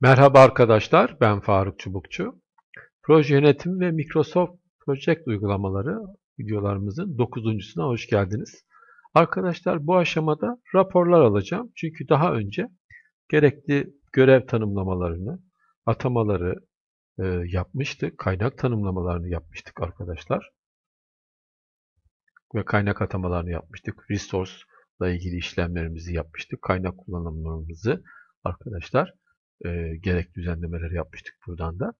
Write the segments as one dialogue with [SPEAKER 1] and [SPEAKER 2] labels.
[SPEAKER 1] Merhaba arkadaşlar, ben Faruk Çubukçu. Proje yönetimi ve Microsoft Project uygulamaları videolarımızın 9.suna hoş geldiniz. Arkadaşlar bu aşamada raporlar alacağım. Çünkü daha önce gerekli görev tanımlamalarını, atamaları e, yapmıştık. Kaynak tanımlamalarını yapmıştık arkadaşlar. Ve kaynak atamalarını yapmıştık. Resource ile ilgili işlemlerimizi yapmıştık. Kaynak kullanımlarımızı arkadaşlar e, gerek düzenlemeleri yapmıştık buradan da.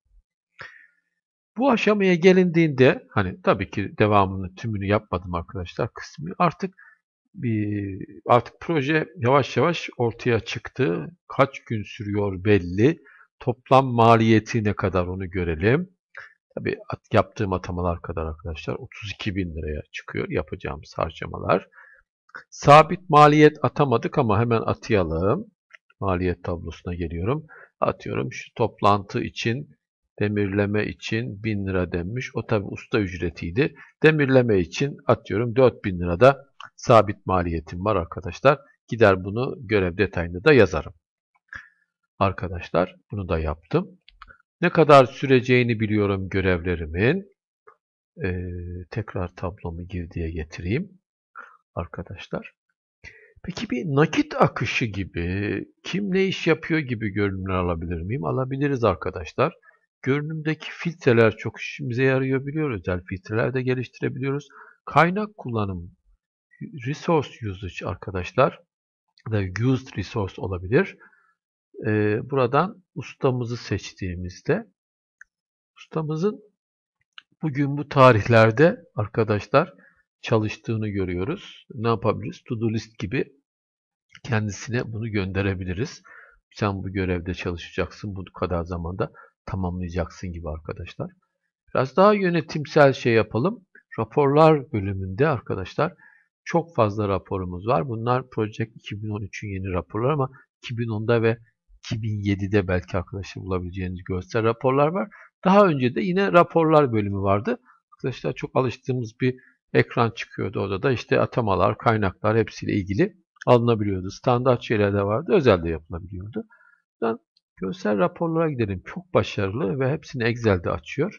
[SPEAKER 1] Bu aşamaya gelindiğinde hani tabii ki devamını tümünü yapmadım arkadaşlar kısmı artık bir artık proje yavaş yavaş ortaya çıktı. Kaç gün sürüyor belli. Toplam maliyeti ne kadar onu görelim. Tabii yaptığım atamalar kadar arkadaşlar 32 bin liraya çıkıyor yapacağımız harcamalar. Sabit maliyet atamadık ama hemen atayalım. Maliyet tablosuna geliyorum. Atıyorum şu toplantı için demirleme için 1000 lira denmiş. O tabi usta ücretiydi. Demirleme için atıyorum 4000 lirada sabit maliyetim var arkadaşlar. Gider bunu görev detayını da yazarım. Arkadaşlar bunu da yaptım. Ne kadar süreceğini biliyorum görevlerimin. Ee, tekrar tablomu girdiye getireyim. Arkadaşlar. Peki bir nakit akışı gibi, kim ne iş yapıyor gibi görünümler alabilir miyim? Alabiliriz arkadaşlar. Görünümdeki filtreler çok işimize yarıyor biliyoruz. Özel filtreler de geliştirebiliyoruz. Kaynak kullanım, resource usage arkadaşlar da used resource olabilir. Ee, buradan ustamızı seçtiğimizde ustamızın bugün bu tarihlerde arkadaşlar çalıştığını görüyoruz. Ne yapabiliriz? To-do list gibi kendisine bunu gönderebiliriz. Sen bu görevde çalışacaksın, bu kadar zamanda tamamlayacaksın gibi arkadaşlar. Biraz daha yönetimsel şey yapalım. Raporlar bölümünde arkadaşlar çok fazla raporumuz var. Bunlar Project 2013'ün yeni raporlar ama 2010'da ve 2007'de belki arkadaşlar bulabileceğiniz görsel raporlar var. Daha önce de yine raporlar bölümü vardı. Arkadaşlar çok alıştığımız bir ekran çıkıyordu orada da işte atamalar, kaynaklar hepsiyle ilgili alınabiliyordu. Standart şeyler de vardı, özel de yapılabiliyordu. Buradan görsel raporlara gidelim. Çok başarılı ve hepsini Excel'de açıyor.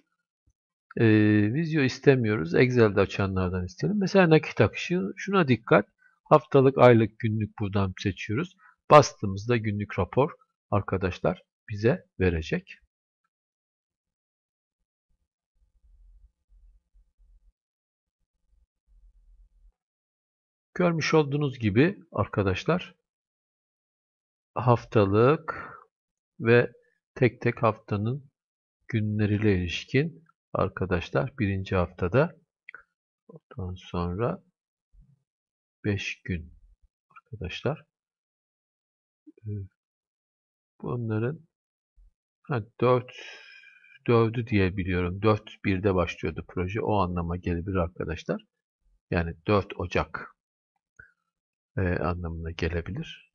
[SPEAKER 1] Ee, video istemiyoruz. Excel'de açanlardan isteyelim. Mesela nakit akışı. Şuna dikkat. Haftalık, aylık, günlük buradan seçiyoruz. Bastığımızda günlük rapor arkadaşlar bize verecek. Görmüş olduğunuz gibi arkadaşlar haftalık ve tek tek haftanın günleriyle ilişkin arkadaşlar birinci haftada ondan sonra 5 gün arkadaşlar bunların ha, 4 4'ü diye biliyorum. 4 1'de başlıyordu proje. O anlama gelebilir arkadaşlar. Yani 4 Ocak e, anlamına gelebilir.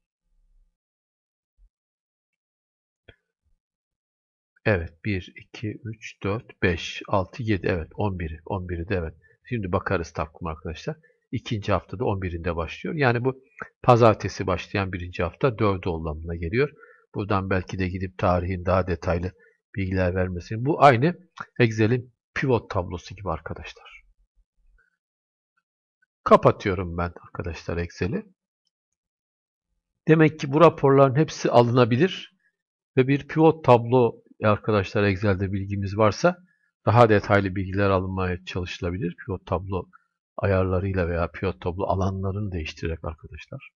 [SPEAKER 1] Evet 1, 2, 3, 4, 5, 6, 7 evet 11'i 11'i de evet. Şimdi bakarız takvim arkadaşlar. İkinci haftada 11'inde başlıyor. Yani bu pazartesi başlayan birinci hafta 4 anlamına geliyor. Buradan belki de gidip tarihin daha detaylı bilgiler vermesin. Bu aynı Excel'in pivot tablosu gibi arkadaşlar. Kapatıyorum ben arkadaşlar Excel'i. Demek ki bu raporların hepsi alınabilir ve bir pivot tablo arkadaşlar Excel'de bilgimiz varsa daha detaylı bilgiler alınmaya çalışılabilir. Pivot tablo ayarlarıyla veya pivot tablo alanlarını değiştirerek arkadaşlar.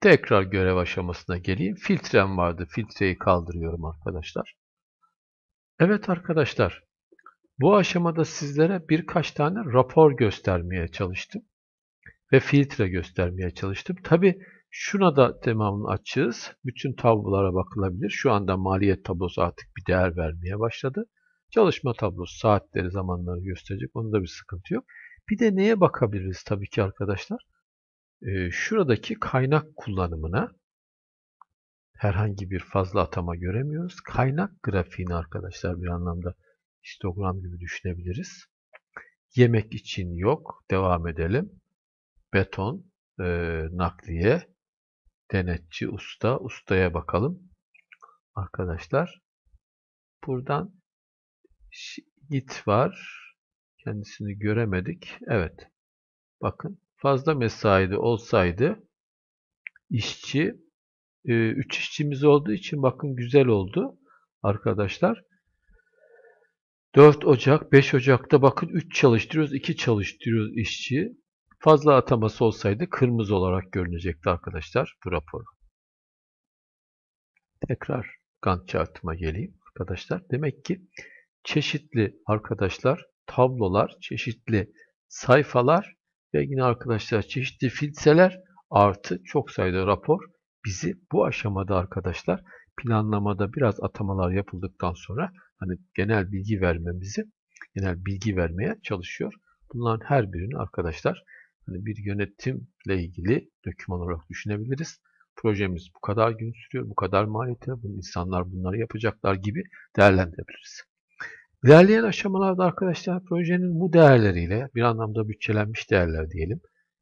[SPEAKER 1] Tekrar görev aşamasına geleyim. Filtrem vardı. Filtreyi kaldırıyorum arkadaşlar. Evet arkadaşlar. Bu aşamada sizlere birkaç tane rapor göstermeye çalıştım. Ve filtre göstermeye çalıştım. Tabi şuna da tamamını açığız. Bütün tablolara bakılabilir. Şu anda maliyet tablosu artık bir değer vermeye başladı. Çalışma tablosu saatleri, zamanları gösterecek. Onda bir sıkıntı yok. Bir de neye bakabiliriz tabii ki arkadaşlar? Ee, şuradaki kaynak kullanımına herhangi bir fazla atama göremiyoruz. Kaynak grafiğini arkadaşlar bir anlamda histogram gibi düşünebiliriz. Yemek için yok. Devam edelim. Beton, e, nakliye, denetçi usta. Ustaya bakalım. Arkadaşlar. Buradan Yiğit var. Kendisini göremedik. Evet. Bakın fazla mesaide olsaydı işçi 3 işçimiz olduğu için bakın güzel oldu arkadaşlar. 4 Ocak, 5 Ocak'ta bakın 3 çalıştırıyoruz, 2 çalıştırıyoruz işçi. Fazla ataması olsaydı kırmızı olarak görünecekti arkadaşlar bu rapor. Tekrar Gantt chartıma geleyim arkadaşlar. Demek ki çeşitli arkadaşlar tablolar, çeşitli sayfalar ve yine arkadaşlar çeşitli filtreler artı çok sayıda rapor bizi bu aşamada arkadaşlar planlamada biraz atamalar yapıldıktan sonra hani genel bilgi vermemizi genel bilgi vermeye çalışıyor. Bunların her birini arkadaşlar hani bir yönetimle ilgili doküman olarak düşünebiliriz. Projemiz bu kadar gün sürüyor, bu kadar maliyeti, bu insanlar bunları yapacaklar gibi değerlendirebiliriz. İlerleyen aşamalarda arkadaşlar projenin bu değerleriyle bir anlamda bütçelenmiş değerler diyelim.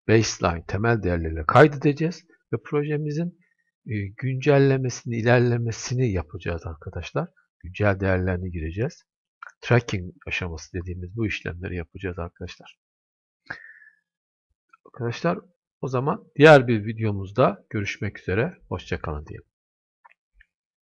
[SPEAKER 1] Baseline, temel değerleriyle kaydedeceğiz ve projemizin e, güncellemesini, ilerlemesini yapacağız arkadaşlar. Güncel değerlerini gireceğiz. Tracking aşaması dediğimiz bu işlemleri yapacağız arkadaşlar. Arkadaşlar o zaman diğer bir videomuzda görüşmek üzere. Hoşçakalın diyelim.